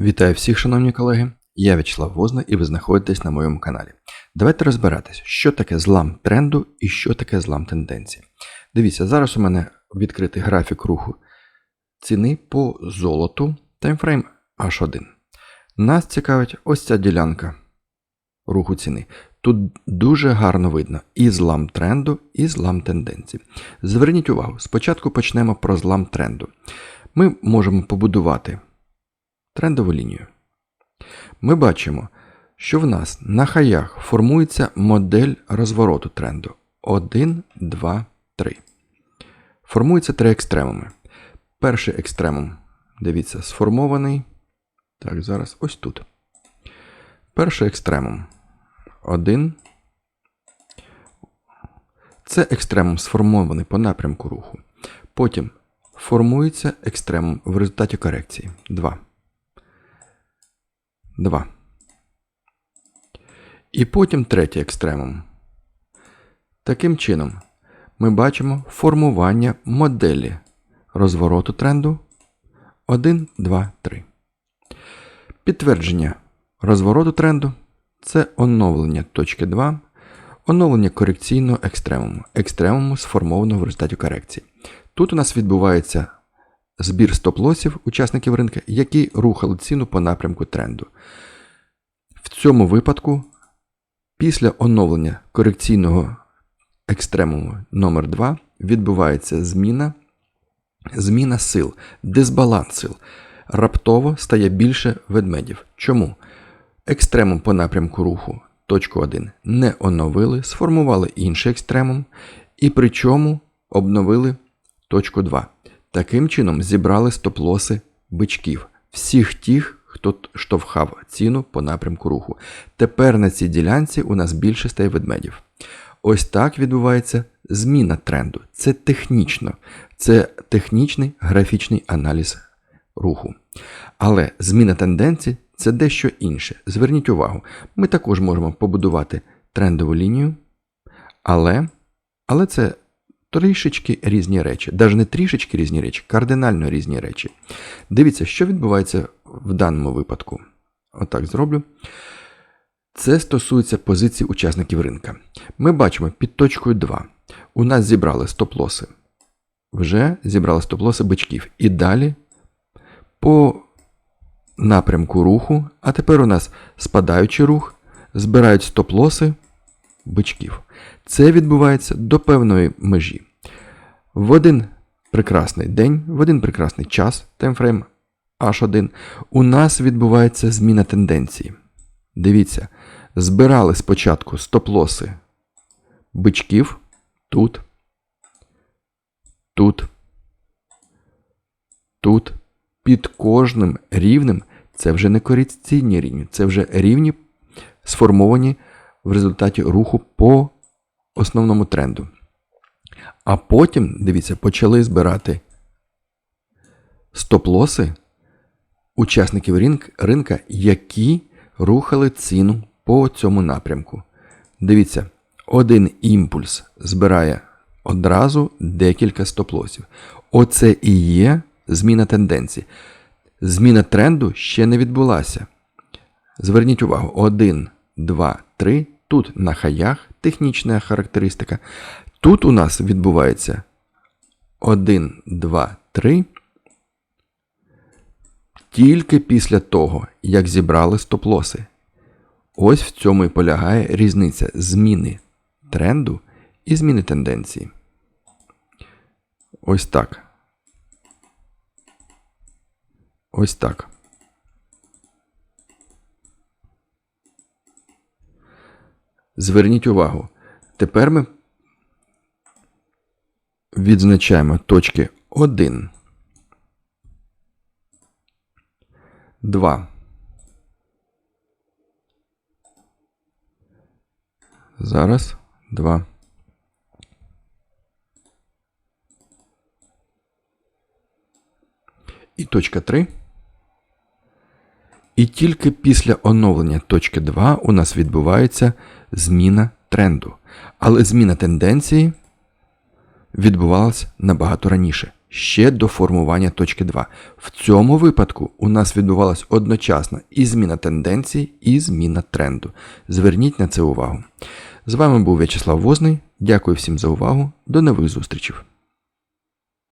Вітаю всіх, шановні колеги. Я В'ячеслав Возна і ви знаходитесь на моєму каналі. Давайте розбиратись, що таке злам тренду і що таке злам тенденції. Дивіться, зараз у мене відкритий графік руху ціни по золоту таймфрейм H1. Нас цікавить ось ця ділянка руху ціни. Тут дуже гарно видно і злам тренду, і злам тенденції. Зверніть увагу, спочатку почнемо про злам тренду. Ми можемо побудувати трендову лінію. Ми бачимо, що в нас на хаях формується модель розвороту тренду 1, 2, 3. Формуються три екстремуми. Перший екстремум, дивіться, сформований. Так, зараз ось тут. Перший екстремум 1. Це екстремум сформований по напрямку руху. Потім формується екстремум в результаті корекції 2. 2. І потім третій екстремум. Таким чином, ми бачимо формування моделі розвороту тренду 1, 2, 3. Підтвердження розвороту тренду це оновлення точки 2, оновлення корекційного екстремуму, екстремуму сформованого в результаті корекції. Тут у нас відбувається збір стоп-лосів учасників ринку, які рухали ціну по напрямку тренду. В цьому випадку, після оновлення корекційного екстремуму номер 2 відбувається зміна, зміна сил, дисбаланс сил. Раптово стає більше ведмедів. Чому? Екстремум по напрямку руху точку 1 не оновили, сформували інший екстремум, і причому обновили точку 2. Таким чином зібрали стоп-лоси бичків, всіх тих, хто штовхав ціну по напрямку руху. Тепер на цій ділянці у нас більше стає ведмедів. Ось так відбувається зміна тренду. Це технічно, це технічний графічний аналіз руху. Але зміна тенденції це дещо інше. Зверніть увагу, ми також можемо побудувати трендову лінію, але, але це трішечки різні речі. Навіть не трішечки різні речі, кардинально різні речі. Дивіться, що відбувається в даному випадку. Отак зроблю. Це стосується позицій учасників ринка. Ми бачимо під точкою 2. У нас зібрали стоп-лоси. Вже зібрали стоп-лоси бичків. І далі по напрямку руху, а тепер у нас спадаючий рух, збирають стоп-лоси бичків. Це відбувається до певної межі. В один прекрасний день, в один прекрасний час, таймфрейм H1, у нас відбувається зміна тенденції. Дивіться, збирали спочатку стоп-лоси бичків тут, тут, тут, під кожним рівнем. Це вже не корекційні рівні, це вже рівні сформовані в результаті руху по основному тренду. А потім, дивіться, почали збирати стоп-лоси учасників ринк, ринка, які рухали ціну по цьому напрямку. Дивіться, один імпульс збирає одразу декілька стоп-лосів. Оце і є зміна тенденції. Зміна тренду ще не відбулася. Зверніть увагу, 1, 2, 3. Тут на хаях технічна характеристика. Тут у нас відбувається 1, 2, 3. Тільки після того, як зібрали стоп-лоси. Ось в цьому і полягає різниця зміни тренду і зміни тенденції. Ось так. Ось так. Зверніть увагу. Тепер ми відзначаємо точки 1, 2. Зараз 2. І точка 3. Тільки після оновлення точки 2 у нас відбувається зміна тренду. Але зміна тенденції відбувалася набагато раніше. ще до формування точки 2. В цьому випадку у нас відбувалась одночасно і зміна тенденції, і зміна тренду. Зверніть на це увагу. З вами був В'ячеслав Возний. Дякую всім за увагу. До нових зустрічей.